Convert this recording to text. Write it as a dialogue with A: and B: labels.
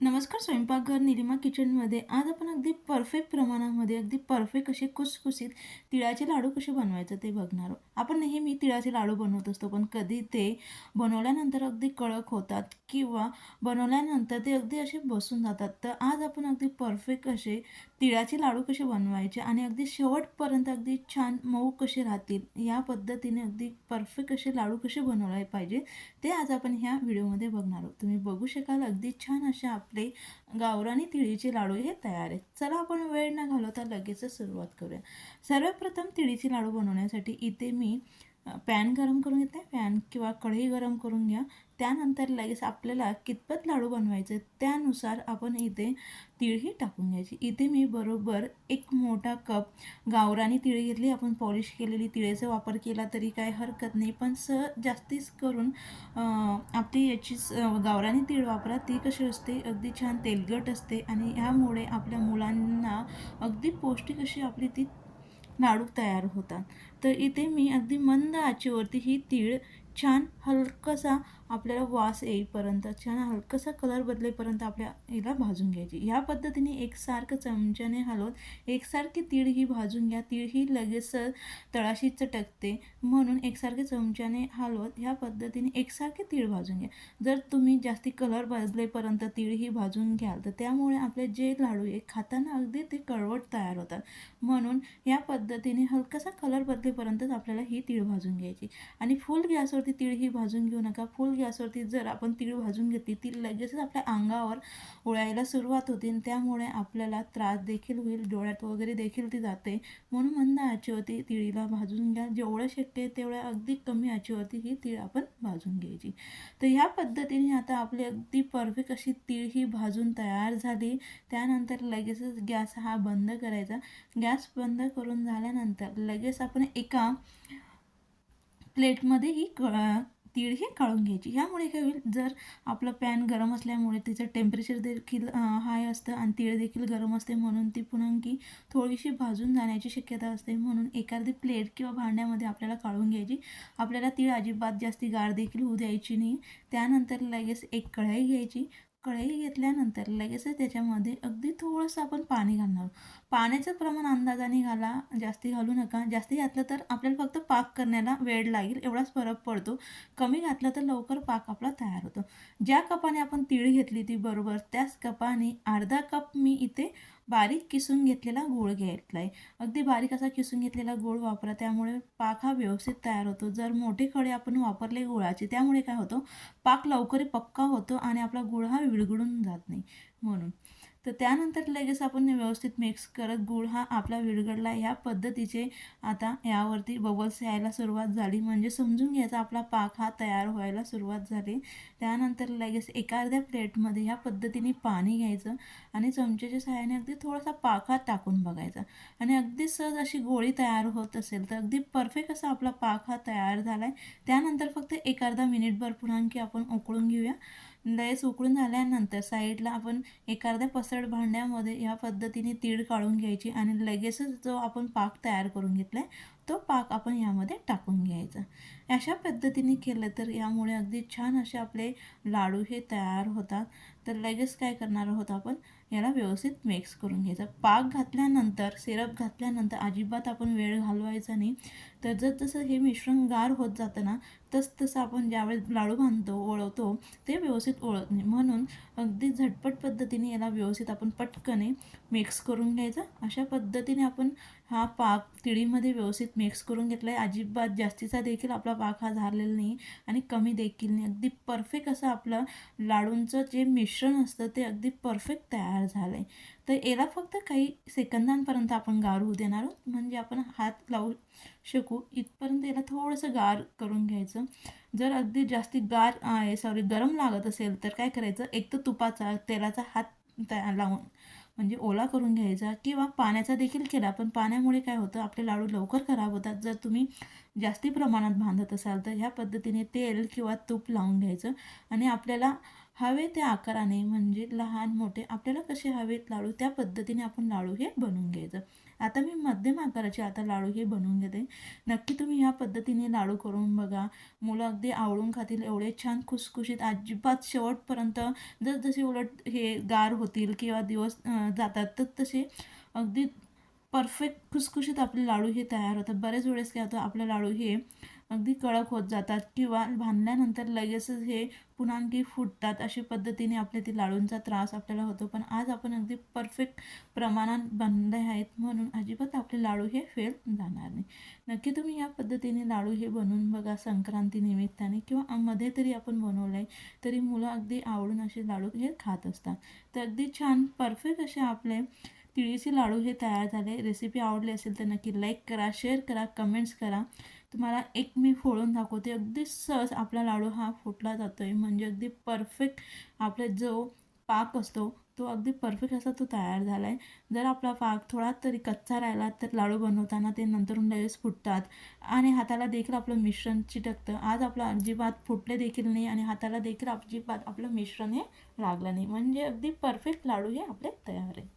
A: नमस्कार स्वयंपाकघर निलिमा किचनमध्ये. आज आपण अगदी परफेक्ट प्रमाणामध्ये अगदी परफेक्ट असे कुसकुसीत तिळाचे लाडू कसे बनवायचं ते बघणार आहोत. आपण नेहमी तिळाचे लाडू बनवत असतो पण कधी ते बनवल्यानंतर अगदी कडक होतात किंवा बनवल्यानंतर ते अगदी असे बसून जातात. तर आज आपण अगदी परफेक्ट असे तिळाचे लाडू कसे बनवायचे आणि अगदी शेवटपर्यंत अगदी छान मऊ कसे राहतील या पद्धतीने अगदी परफेक्ट असे लाडू कसे बनवले पाहिजे ते आज आपण ह्या व्हिडिओमध्ये बघणार आहोत. तुम्ही बघू शकाल अगदी छान अशा आपले गावरानी तिळीचे लाडू हे तयार आहेत. चला आपण वेळ न घालवता लगेचच सुरुवात करूया. सर्वप्रथम तिळीचे लाडू बनवण्यासाठी इथे मी पॅन गरम करून घेते पॅन किंवा कढई गरम करून घ्या. त्यानंतर लगेच आपल्याला कितपत लाडू बनवायचे त्यानुसार आपण इथे तिळही टाकून घ्यायची. इथे मी बरोबर एक मोठा कप गावरानी तिळ घेतली. आपण पॉलिश केलेली तिळेचा वापर केला तरी काय हरकत नाही. पण स जास्तीच करून आपली याची गावरानी तीळ वापरा. ती कशी असते? अगदी छान तेलगट असते आणि ह्यामुळे आपल्या मुलांना अगदी पौष्टिक अशी आपली ती लाडू तयार होतात. तर इथे मी अगदी मंद आचेवरती ही तीळ छान हलकसा आपल्याला वास येईपर्यंत छान हलकसा कलर बदलेपर्यंत आपल्या हिला भाजून घ्यायची. ह्या पद्धतीने एकसारखं चमच्याने हलवत एकसारखी तीळ ही भाजून घ्या. तीळ ही लगेच तळाशी चटकते. म्हणून एकसारखे चमच्याने हलवत ह्या पद्धतीने एकसारखे तीळ भाजून घ्या. जर तुम्ही जास्ती कलर बदलेपर्यंत तीळ ही भाजून घ्याल तर त्यामुळे आपले जे लाडू आहे खाताना अगदी ते कळवट तयार होतात. म्हणून या पद्धतीने हलकासा कलर बदलेपर्यंतच आपल्याला ही तीळ भाजून घ्यायची. आणि फुल गॅसवरती तीळ ही भाजून घेऊ नका. फुल गॅसवरती जर आपण तीळ भाजून घेतली ती लगेचच आपल्या अंगावर ओळायला सुरुवात होते आणि त्यामुळे आपल्याला त्रास देखील होईल डोळ्यात वगैरे देखील ती जाते. म्हणून मंद आचेवरती तिळीला भाजून घ्या. जेवढं शक्य तेवढ्या अगदी कमी आचेवरती ही तीळ आपण भाजून घ्यायची. तर ह्या पद्धतीने आता आपली अगदी परफेक्ट अशी तीळ ही भाजून तयार झाली. त्यानंतर लगेचच गॅस हा बंद करायचा. गॅस बंद करून झाल्यानंतर लगेच आपण एका प्लेटमध्ये ही तीळ ही काढून घ्यायची. ह्यामुळे काय होईल. जर आपलं पॅन गरम असल्यामुळे तिचं टेम्परेचर देखील हाय असतं आणि तीळ देखील गरम असते म्हणून ती पुन्हा थोडीशी भाजून जाण्याची शक्यता असते म्हणून एखादी प्लेट किंवा भांड्यामध्ये आपल्याला काढून घ्यायची. आपल्याला तीळ अजिबात जास्ती गार देखील होऊ द्यायची नाही. त्यानंतर लगेच एक कढाई घ्यायची. कढई घेतल्यानंतर लगेचच त्याच्यामध्ये अगदी थोडंसं आपण पाणी घालणार. पाण्याचं प्रमाण अंदाजाने घाला जास्ती घालू नका. जास्ती घातलं तर आपल्याला फक्त पाक करण्याला वेळ लागेल एवढाच फरक पडतो. कमी घातलं तर लवकर पाक आपला तयार होतो. ज्या कपाने आपण तीळ घेतली ती बरोबर त्याच कपाने अर्धा कप मी इथे बारीक किसून घेतलेला गूळ घेतला आहे अगदी बारीक असा किसून घेतलेला गूळ वापरा. त्यामुळे पाक हा व्यवस्थित तयार होतो. जर मोठे खडे आपण वापरले गुळाचे त्यामुळे काय होतो? पाक लवकर पक्का होतो आणि आपला गूळ हा विरघळून जात नाही. म्हणून तर त्यानंतर लगेच आपण व्यवस्थित मिक्स करत गूळ हा आपला विरघडला ह्या पद्धतीचे आता यावरती बबल्स यायला सुरुवात झाली. म्हणजे समजून घ्यायचा आपला पाक हा तयार व्हायला सुरुवात झाली. त्यानंतर लगेच एका अर्ध्या प्लेटमध्ये ह्या पद्धतीने पाणी घ्यायचं आणि चमच्याच्या सहाय्याने अगदी थोडासा पाक हा टाकून बघायचा. आणि अगदी सहज अशी गोळी तयार होत असेल तर अगदी परफेक्ट असा आपला पाक हा तयार झाला आहे त्यानंतर फक्त एक अर्धा मिनिटभर पुन्हा आणखी आपण उकळून घेऊया. लयच उकळून झाल्यानंतर साईडला आपण एखाद्या पसरड भांड्यामध्ये ह्या पद्धतीने तीळ काढून घ्यायची आणि लगेचच जो आपण पाक तयार करून घेतला आहे तो पाक आपण यामध्ये टाकून घ्यायचा. अशा पद्धतीने केलं तर यामुळे अगदी छान असे आपले लाडू हे तयार होतात. तर लगेच काय करणार आहोत आपण? याला व्यवस्थित मिक्स करून घ्यायचा. पाक घातल्यानंतर सिरप घातल्यानंतर अजिबात आपण वेळ घालवायचा नाही. तर जसजसं हे मिश्रण गार होत जातं ना तस तसं आपण ज्यावेळेस लाडू बांधतो ओळवतो ते व्यवस्थित ओळत नाही. म्हणून अगदी झटपट पद्धतीने याला व्यवस्थित आपण पटकने मिक्स करून घ्यायचं. अशा पद्धतीने आपण हा पाक तिळीमध्ये व्यवस्थित मिक्स करून घेतला आहे अजिबात जास्तीचा देखील आपला पाक हा झालेला नाही आणि कमी देखील नाही. अगदी परफेक्ट असं आपलं लाडूंचं जे मिश्रण असतं ते अगदी परफेक्ट तयार झालं आहे तर याला फक्त काही सेकंदांपर्यंत आपण गार होऊ देणार आहोत. म्हणजे आपण हात लावू शकू. इथपर्यंत याला थोडंसं गार करून घ्यायचं. जर अगदी जास्ती गार सॉरी गरम लागत असेल तर काय करायचं? एक तर तुपाचा तेलाचा हात तयार लावून म्हणजे ओला करून घ्यायचा किंवा पाण्याचा देखील केला पण पाण्यामुळे काय होतं? आपले लाडू लवकर खराब होतात. जर तुम्ही जास्ती प्रमाणात बांधत असाल तर ह्या पद्धतीने तेल किंवा तूप लावून घ्यायचं आणि आपल्याला हवे त्या आकाराने म्हणजे लहान मोठे आपल्याला कसे हवेत लाडू त्या पद्धतीने आपण लाडू हे बनवून घ्यायचं. आता मी मध्यम आकाराचे आता लाडू हे बनवून घेते. नक्की तुम्ही ह्या पद्धतीने लाडू करून बघा. मुलं अगदी आवडून खातील एवढे छान खुसखुशीत अजिबात शेवटपर्यंत जसजसे उलट हे गार होतील किंवा दिवस जातात तर तसे अगदी परफेक्ट खुसखुशीत आपले लाडू हे तयार होतात. बरेच वेळेस काय होतं आपलं लाडू हे अगदी कडक होत जातात किंवा बांधल्यानंतर लगेचच हे पुन्हा आणखी फुटतात अशी पद्धतीने आपल्या ती लाडूंचा त्रास आपल्याला होतो. पण आज आपण अगदी परफेक्ट प्रमाणात बनले आहेत म्हणून अजिबात आपले लाडू हे फेल जाणार नाही. नक्की तुम्ही या पद्धतीने लाडू हे बनवून बघा संक्रांती निमित्ताने किंवा मध्ये तरी आपण बनवलं आहे तरी मुलं अगदी आवडून असे लाडू हे खात असतात. तर अगदी छान परफेक्ट असे आपले तिळीचे लाडू हे तयार झाले. रेसिपी आवडली असेल तर नक्की लाईक करा शेअर करा कमेंट्स करा. तुम्हाला एक मी फोडून दाखवते. अगदी सहज आपला लाडू हा फुटला जातो आहे म्हणजे अगदी परफेक्ट आपला जो पाक असतो तो अगदी परफेक्ट असा तो तयार झाला आहे जर आपला पाक थोडा तरी कच्चा राहिला तर लाडू बनवताना ते नंतर लगेच फुटतात. आणि हाताला देखील आपलं मिश्रण चिटकतं. आज आपलं अजिबात फुटले देखील नाही आणि हाताला देखील अजिबात आपलं मिश्रण हे लागलं नाही. म्हणजे अगदी परफेक्ट लाडू हे आपले तयार आहे.